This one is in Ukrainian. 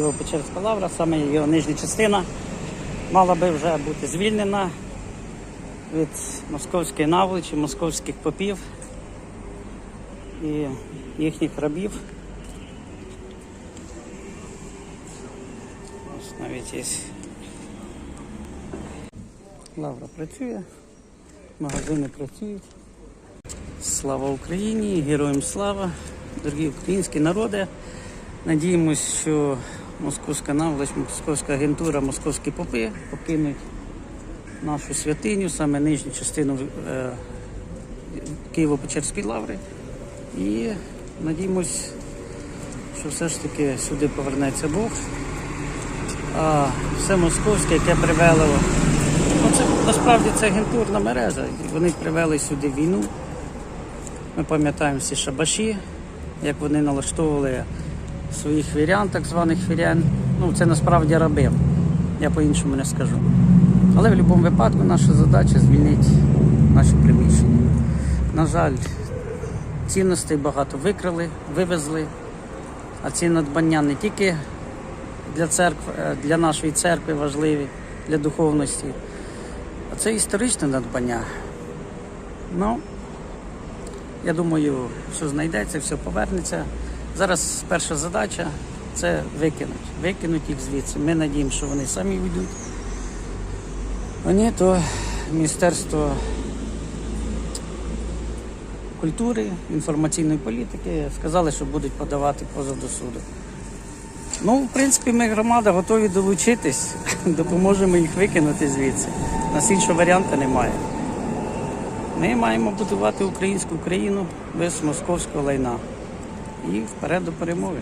Києво-Печерська лавра, саме його нижня частина, мала би вже бути звільнена від московської наволочі, московських попів і їхніх рабів. Ось навіть є. Лавра працює, магазини працюють. Слава Україні, героям слава, дорогі українські народи. Надіємось, що московська наволоч, московська агентура, московські попи покинуть нашу святиню, саме нижню частину е, Києво-Печерської лаври. І надіємось, що все ж таки сюди повернеться Бог. А все московське, яке привело. Ну, це насправді це агентурна мережа. Вони привели сюди війну. Ми пам'ятаємо всі шабаші, як вони налаштовували своїх вірян, так званих вірян. Ну, це насправді раби. Я по-іншому не скажу. Але в будь-якому випадку наша задача звільнити наші приміщення. На жаль, цінностей багато викрали, вивезли, а ці надбання не тільки для церкви, е, для нашої церкви важливі, для духовності, а це історичне надбання. Ну, я думаю, що знайдеться, все повернеться. Зараз перша задача це викинути. Викинуть їх звідси. Ми надіємося, що вони самі йдуть. А то Міністерство культури, інформаційної політики сказали, що будуть подавати позов до суду. Ну, в принципі, ми громада готові долучитись, допоможемо їх викинути звідси. У нас іншого варіанту немає. Ми маємо будувати українську країну без московського лайна. І вперед до перемоги.